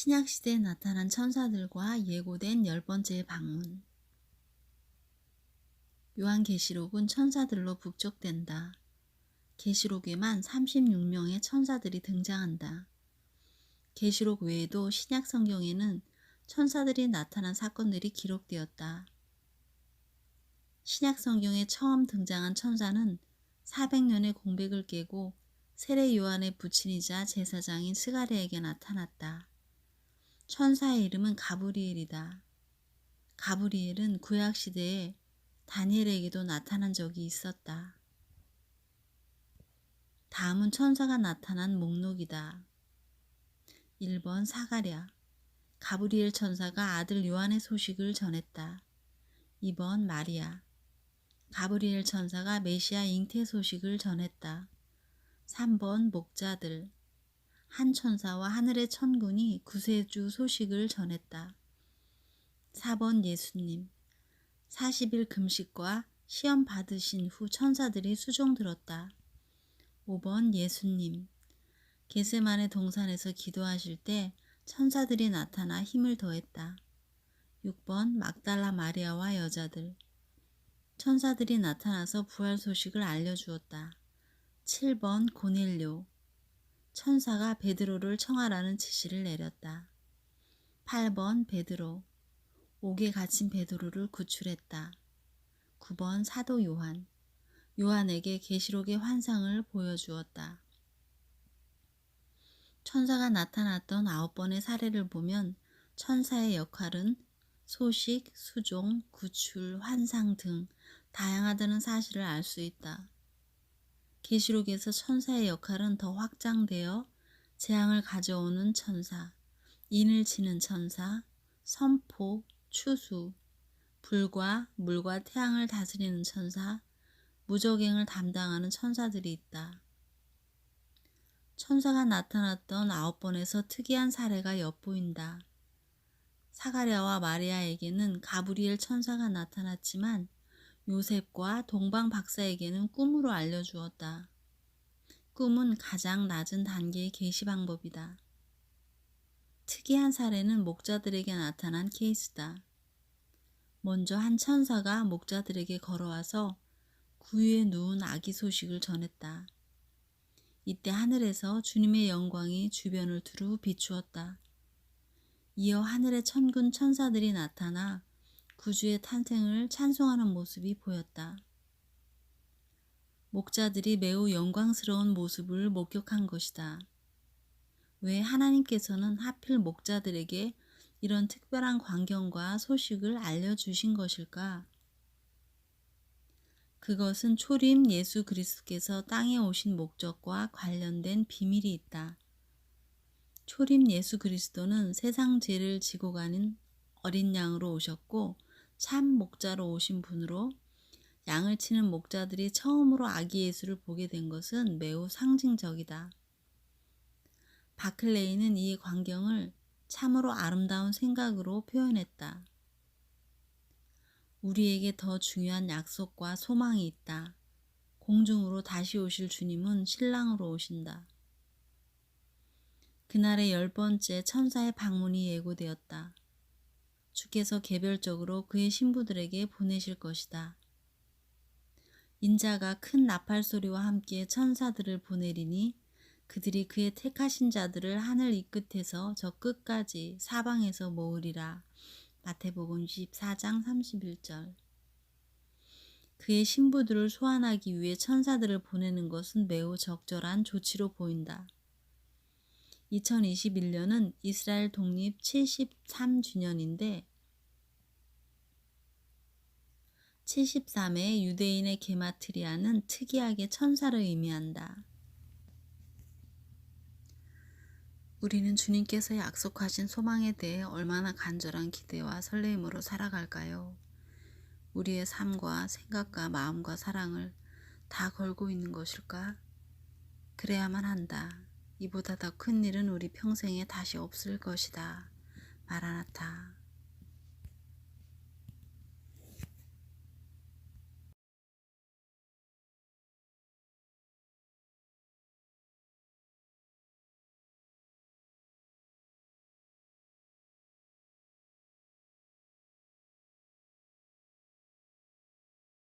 신약시대에 나타난 천사들과 예고된 열 번째 방문. 요한계시록은 천사들로 북적댄다. 계시록에만 36명의 천사들이 등장한다. 계시록 외에도 신약 성경에는 천사들이 나타난 사건들이 기록되었다. 신약 성경에 처음 등장한 천사는 400년의 공백을 깨고 세례 요한의 부친이자 제사장인 스가랴에게 나타났다. 천사의 이름은 가브리엘이다. 가브리엘은 구약 시대에 다니엘에게도 나타난 적이 있었다. 다음은 천사가 나타난 목록이다. 1번 사가랴 가브리엘 천사가 아들 요한의 소식을 전했다. 2번 마리아 가브리엘 천사가 메시아 잉태 소식을 전했다. 3번 목자들 한 천사와 하늘의 천군이 구세주 소식을 전했다. 4번 예수님 40일 금식과 시험 받으신 후 천사들이 수종 들었다. 5번 예수님 게세만의 동산에서 기도하실 때 천사들이 나타나 힘을 더했다. 6번 막달라 마리아와 여자들 천사들이 나타나서 부활 소식을 알려주었다. 7번 고넬료 천사가 베드로를 청하라는 지시를 내렸다. 8번 베드로 옥에 갇힌 베드로를 구출했다. 9번 사도 요한 요한에게 계시록의 환상을 보여주었다. 천사가 나타났던 아홉 번의 사례를 보면 천사의 역할은 소식, 수종, 구출, 환상 등 다양하다는 사실을 알 수 있다. 계시록에서 천사의 역할은 더 확장되어 재앙을 가져오는 천사, 인을 치는 천사, 선포, 추수, 불과 물과 태양을 다스리는 천사, 무적행을 담당하는 천사들이 있다. 천사가 나타났던 아홉 번에서 특이한 사례가 엿보인다. 사가랴와 마리아에게는 가브리엘 천사가 나타났지만 요셉과 동방 박사에게는 꿈으로 알려주었다. 꿈은 가장 낮은 단계의 계시 방법이다. 특이한 사례는 목자들에게 나타난 케이스다. 먼저 한 천사가 목자들에게 걸어와서 구유에 누운 아기 소식을 전했다. 이때 하늘에서 주님의 영광이 주변을 두루 비추었다. 이어 하늘의 천군 천사들이 나타나 구주의 탄생을 찬송하는 모습이 보였다. 목자들이 매우 영광스러운 모습을 목격한 것이다. 왜 하나님께서는 하필 목자들에게 이런 특별한 광경과 소식을 알려주신 것일까? 그것은 초림 예수 그리스도께서 땅에 오신 목적과 관련된 비밀이 있다. 초림 예수 그리스도는 세상 죄를 지고 가는 어린 양으로 오셨고 참 목자로 오신 분으로 양을 치는 목자들이 처음으로 아기 예수를 보게 된 것은 매우 상징적이다. 바클레이는 이 광경을 참으로 아름다운 생각으로 표현했다. 우리에게 더 중요한 약속과 소망이 있다. 공중으로 다시 오실 주님은 신랑으로 오신다. 그날의 열 번째 천사의 방문이 예고되었다. 주께서 개별적으로 그의 신부들에게 보내실 것이다. 인자가 큰 나팔 소리와 함께 천사들을 보내리니 그들이 그의 택하신 자들을 하늘 이 끝에서 저 끝까지 사방에서 모으리라. 마태복음 24장 31절. 그의 신부들을 소환하기 위해 천사들을 보내는 것은 매우 적절한 조치로 보인다. 2021년은 이스라엘 독립 73주년인데 73회 유대인의 게마트리아는 특이하게 천사를 의미한다. 우리는 주님께서 약속하신 소망에 대해 얼마나 간절한 기대와 설레임으로 살아갈까요? 우리의 삶과 생각과 마음과 사랑을 다 걸고 있는 것일까? 그래야만 한다. 이보다 더 큰 일은 우리 평생에 다시 없을 것이다. 마라나타.